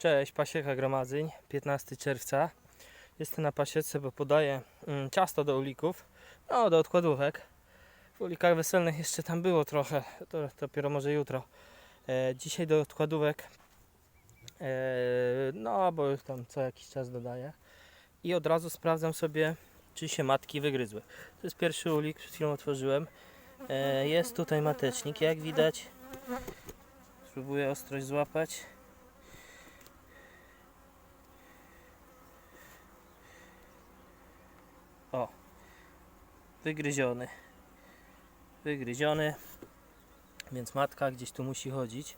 Cześć, pasieka gromadzeń, 15 czerwca. Jestem na pasiece, bo podaję mm, ciasto do ulików, no do odkładówek. W ulikach weselnych jeszcze tam było trochę, to dopiero może jutro. E, dzisiaj do odkładówek, e, no bo już tam co jakiś czas dodaję. I od razu sprawdzam sobie, czy się matki wygryzły. To jest pierwszy ulik, przed chwilą otworzyłem. E, jest tutaj matecznik, jak widać. Spróbuję ostrość złapać. O, wygryziony. Wygryziony, więc matka gdzieś tu musi chodzić.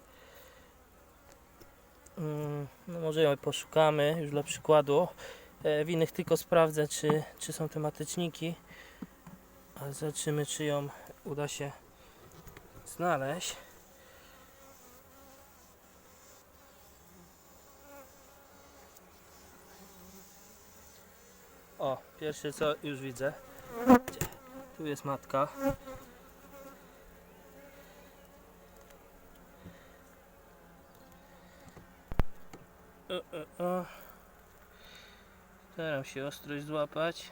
Mm, No może ją poszukamy już dla przykładu. E, W innych tylko sprawdzę, czy, czy są te mateczniki. Ale zobaczymy, czy ją uda się znaleźć. O, pierwsze co już widzę. Tu jest matka. O, o, o. Staram się ostrość złapać.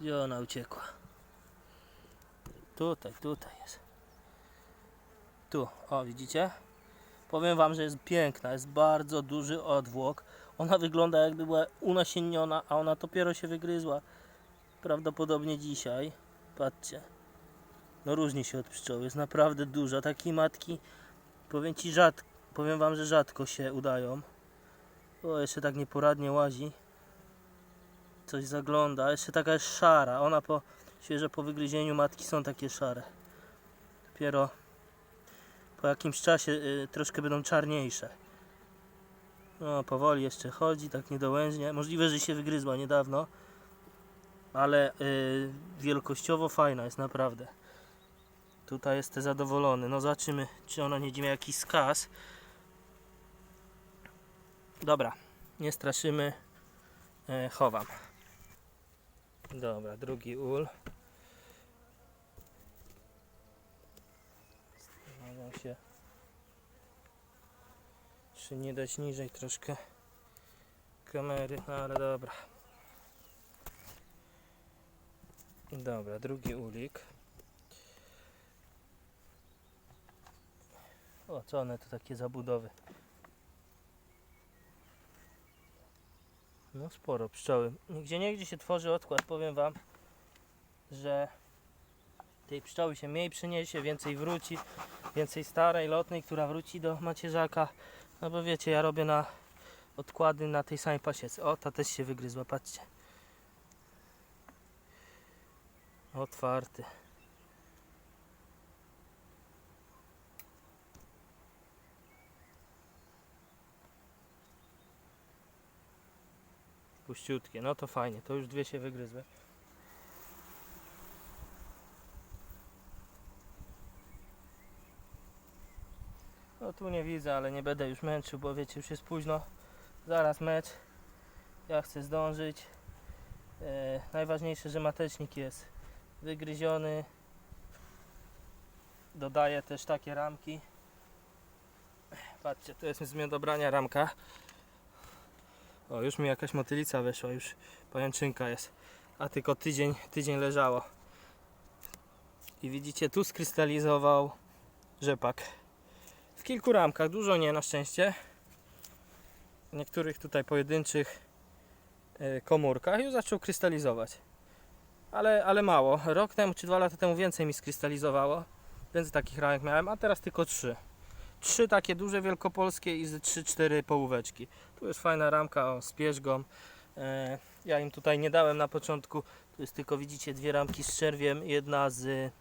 Gdzie ona uciekła? Tutaj, tutaj jest. Tu, o widzicie? Powiem wam, że jest piękna, jest bardzo duży odwłok. Ona wygląda jakby była unasienniona, a ona dopiero się wygryzła. Prawdopodobnie dzisiaj. Patrzcie. No różni się od pszczoły, jest naprawdę duża. Takiej matki, powiem ci rzadko, powiem wam, że rzadko się udają. O, jeszcze tak nieporadnie łazi. Coś zagląda, jeszcze taka jest szara. Ona po, świeże po wygryzieniu matki są takie szare. Dopiero po jakimś czasie y, troszkę będą czarniejsze. No, powoli jeszcze chodzi, tak niedołężnie. Możliwe, że się wygryzła niedawno, ale y, wielkościowo fajna jest naprawdę. Tutaj jestem zadowolony. No, zobaczymy, czy ona nie ma jakiś skaz. Dobra, nie straszymy. E, chowam. Dobra, drugi ul. Zastanawiam się, czy nie dać niżej troszkę kamery, no ale dobra. Dobra, drugi ulik. O, co one to takie zabudowy? No sporo pszczoły. Gdzie niegdzie się tworzy odkład, powiem wam, że tej pszczoły się mniej przyniesie, więcej wróci, więcej starej, lotnej, która wróci do macierzaka. No bo wiecie, ja robię na odkłady na tej samej pasiece. O, ta też się wygryzła, patrzcie. Otwarty. Puściutkie, no to fajnie, to już dwie się wygryzły. Tu nie widzę, ale nie będę już męczył, bo wiecie, już jest późno. Zaraz mecz. Ja chcę zdążyć. E, najważniejsze, że matecznik jest wygryziony. Dodaję też takie ramki. Patrzcie, to jest z miodobrania ramka. O, już mi jakaś motylica weszła, już pajęczynka jest. A tylko tydzień, tydzień leżało. I widzicie, tu skrystalizował rzepak. W kilku ramkach, dużo nie na szczęście. W niektórych tutaj pojedynczych e, komórkach już zaczął krystalizować. Ale, ale mało. Rok temu czy dwa lata temu więcej mi skrystalizowało. Więcej takich ramek miałem, a teraz tylko trzy. Trzy takie duże wielkopolskie i z trzy, cztery połóweczki. Tu jest fajna ramka o, z pierzgą. E, ja im tutaj nie dałem na początku. Tu jest tylko widzicie dwie ramki z czerwiem, jedna z,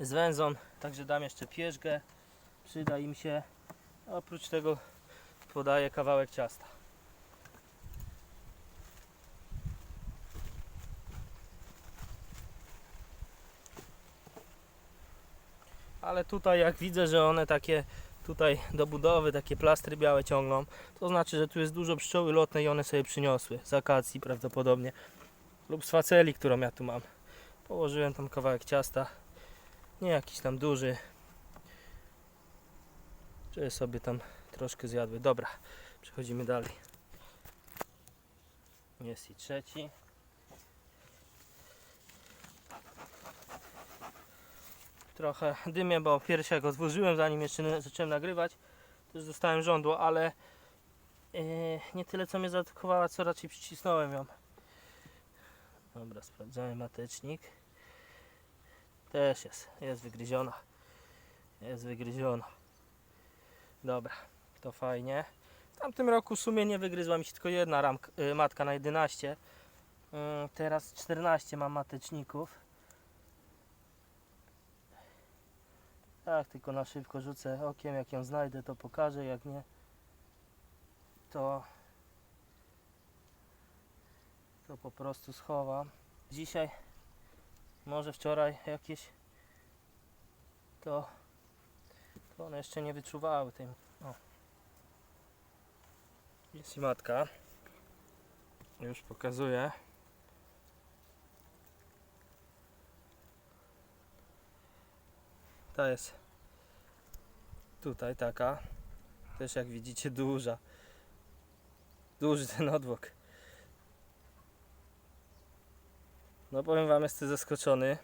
z węzą. Także dam jeszcze pierzgę. Przyda im się. Oprócz tego podaję kawałek ciasta. Ale tutaj jak widzę, że one takie tutaj do budowy, takie plastry białe ciągną, to znaczy, że tu jest dużo pszczoły lotnej i one sobie przyniosły z akacji prawdopodobnie lub z faceli, którą ja tu mam. Położyłem tam kawałek ciasta, nie jakiś tam duży, Czy sobie tam troszkę zjadły. Dobra, przechodzimy dalej. Jest i trzeci. Trochę dymię, bo pierwszy jak otworzyłem, zanim jeszcze zacząłem nagrywać, już dostałem żądło, ale yy, nie tyle co mnie zaatakowała, co raczej przycisnąłem ją. Dobra, sprawdzamy matecznik. Też jest, jest wygryziona. Jest wygryziona. Dobra, to fajnie. W tamtym roku w sumie nie wygryzła mi się tylko jedna ramka, y, matka na 11. Y, teraz 14 mam mateczników. Tak, tylko na szybko rzucę okiem, jak ją znajdę to pokażę, jak nie to to po prostu schowam. Dzisiaj, może wczoraj jakieś to, one jeszcze nie wyczuwały tej. O. Jest i matka. Już pokazuję. Ta jest tutaj taka. Też jak widzicie duża. Duży ten odwłok. No powiem wam, jestem zaskoczony.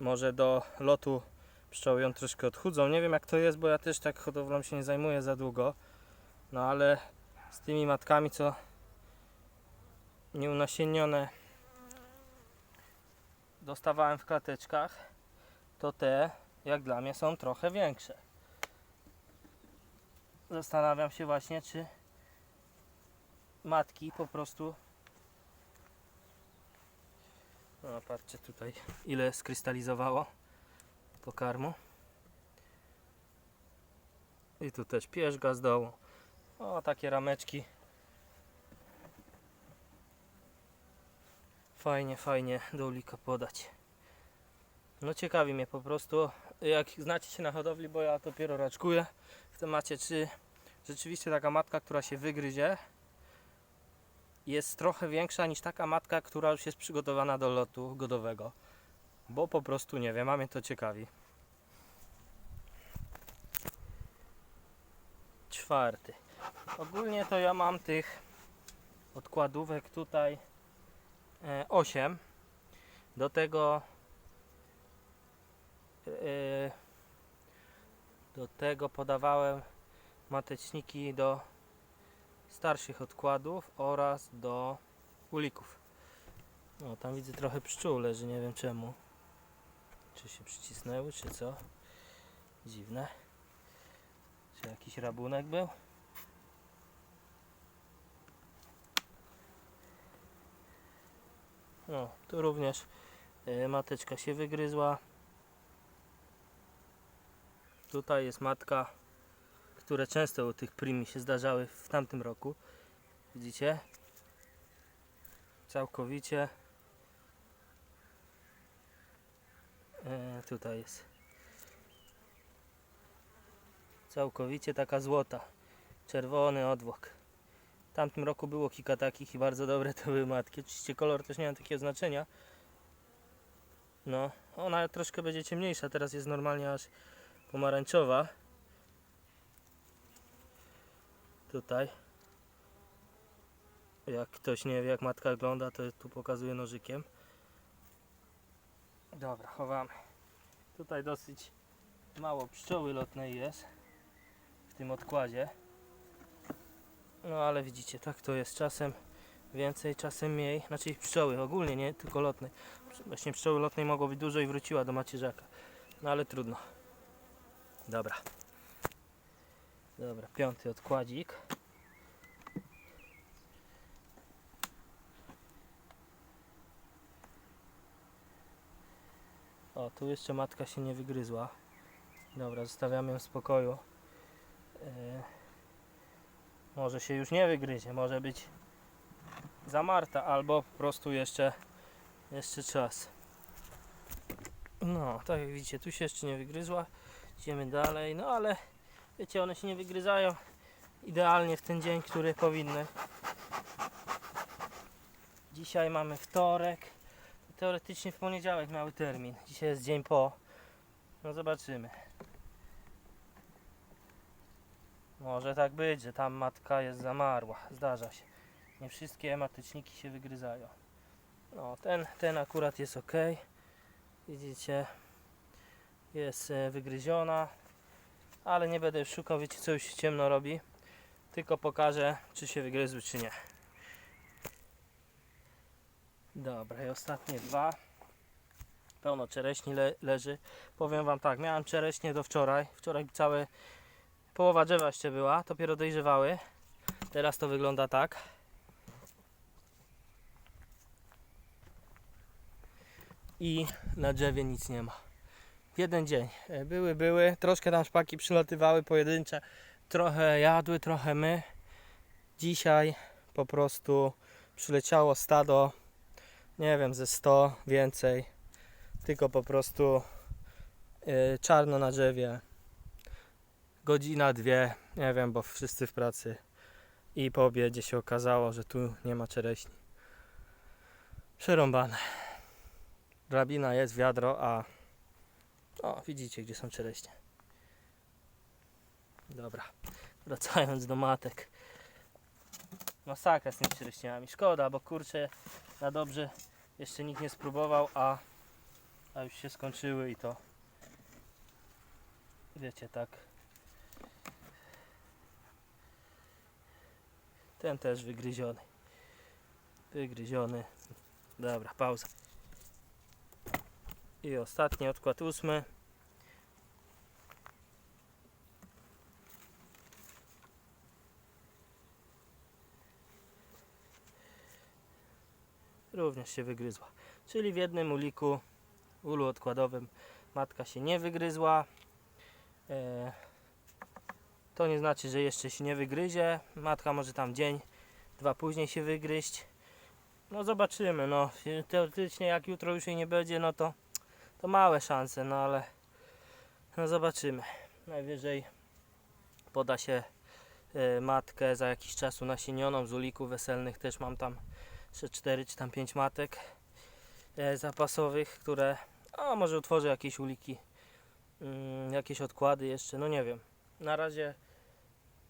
Może do lotu pszczoły ją troszkę odchudzą. Nie wiem jak to jest, bo ja też tak hodowlą się nie zajmuję za długo. No ale z tymi matkami, co nieunasiennione dostawałem w klateczkach, to te, jak dla mnie, są trochę większe. Zastanawiam się właśnie, czy matki po prostu no patrzcie tutaj ile skrystalizowało pokarmu. I tu też pierzga z dołu. O takie rameczki. Fajnie, fajnie do ulika podać. No ciekawi mnie po prostu, jak znacie się na hodowli, bo ja dopiero raczkuję w temacie, czy rzeczywiście taka matka, która się wygryzie, jest trochę większa niż taka matka, która już jest przygotowana do lotu godowego. Bo po prostu nie wiem, a mnie to ciekawi. Czwarty. Ogólnie to ja mam tych odkładówek tutaj 8. Do tego e, do tego podawałem mateczniki do starszych odkładów oraz do ulików. No, tam widzę trochę pszczół leży, nie wiem czemu. Czy się przycisnęły, czy co? Dziwne. Czy jakiś rabunek był? No, tu również e, mateczka się wygryzła. Tutaj jest matka które często u tych primi się zdarzały w tamtym roku. Widzicie? Całkowicie. E, tutaj jest. Całkowicie taka złota. Czerwony odwłok. W tamtym roku było kilka takich i bardzo dobre to były matki. Oczywiście kolor też nie ma takiego znaczenia. No, ona troszkę będzie ciemniejsza. Teraz jest normalnie aż pomarańczowa. Tutaj. Jak ktoś nie wie jak matka wygląda, to tu pokazuję nożykiem. Dobra, chowamy. Tutaj dosyć mało pszczoły lotnej jest w tym odkładzie. No ale widzicie, tak to jest czasem więcej, czasem mniej. Znaczy pszczoły ogólnie, nie tylko lotnej. Właśnie pszczoły lotnej mogło być dużo i wróciła do macierzaka. No ale trudno. Dobra. Dobra, piąty odkładzik. Tu jeszcze matka się nie wygryzła. Dobra, zostawiamy ją w spokoju. E, może się już nie wygryzie, może być zamarta, albo po prostu jeszcze, jeszcze czas. No, tak jak widzicie, tu się jeszcze nie wygryzła. Idziemy dalej, no ale Wiecie, one się nie wygryzają idealnie w ten dzień, który powinny. Dzisiaj mamy wtorek. Teoretycznie w poniedziałek miały termin. Dzisiaj jest dzień po. No zobaczymy. Może tak być, że tam matka jest zamarła. Zdarza się. Nie wszystkie matyczniki się wygryzają. No, ten, ten akurat jest ok. Widzicie, jest e, wygryziona, ale nie będę szukał, wiecie co już się ciemno robi. Tylko pokażę, czy się wygryzły, czy nie. Dobra, i ostatnie dwa. Pełno czereśni le leży. Powiem Wam tak, miałem czereśnie do wczoraj. Wczoraj całe połowa drzewa jeszcze była, dopiero dojrzewały. Teraz to wygląda tak. I na drzewie nic nie ma. Jeden dzień. E, Były, były. Troszkę tam szpaki przylatywały pojedyncze. Trochę jadły, trochę my. Dzisiaj po prostu przyleciało stado. Nie wiem, ze 100 więcej. Tylko po prostu e, czarno na drzewie. Godzina, dwie. Nie wiem, bo wszyscy w pracy. I po obiedzie się okazało, że tu nie ma czereśni. Przerąbane. Drabina jest, wiadro, a o, widzicie, gdzie są czereśnie. Dobra, wracając do matek. Masakra z tymi czereśniami. Szkoda, bo kurczę, na dobrze jeszcze nikt nie spróbował, a, a już się skończyły i to wiecie, tak. Ten też wygryziony. Wygryziony. Dobra, pauza. I ostatni odkład ósmy. Również się wygryzła. Czyli w jednym uliku, ulu odkładowym, matka się nie wygryzła. E, to nie znaczy, że jeszcze się nie wygryzie. Matka może tam dzień, dwa później się wygryźć. No zobaczymy, no teoretycznie jak jutro już jej nie będzie, no to to małe szanse, no ale no zobaczymy. Najwyżej poda się e, matkę za jakiś czas unasienioną z ulików weselnych. Też mam tam jeszcze 4 czy tam 5 matek e, zapasowych, które a może utworzę jakieś uliki, mm, jakieś odkłady jeszcze, no nie wiem. Na razie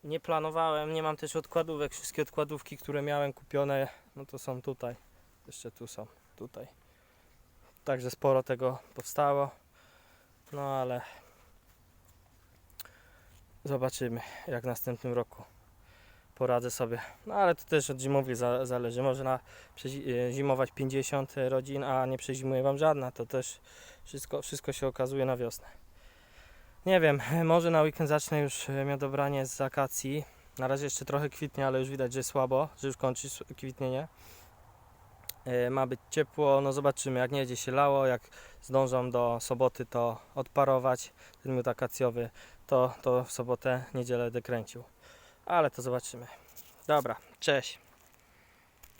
nie planowałem, nie mam też odkładówek. Wszystkie odkładówki, które miałem kupione, no to są tutaj. Jeszcze tu są, tutaj. Także sporo tego powstało. No ale zobaczymy jak w następnym roku poradzę sobie. No ale to też od zimowli za, zależy. Można e, zimować 50 rodzin, a nie przezimuje Wam żadna. To też wszystko, wszystko się okazuje na wiosnę. Nie wiem, może na weekend zacznę już e, miodobranie z akacji. Na razie jeszcze trochę kwitnie, ale już widać, że słabo, że już kończy kwitnienie. E, Ma być ciepło, no zobaczymy. Jak nie będzie się lało, jak zdążą do soboty to odparować ten miód akacjowy, to, to w sobotę, niedzielę dekręcił. Ale to zobaczymy. Dobra, cześć.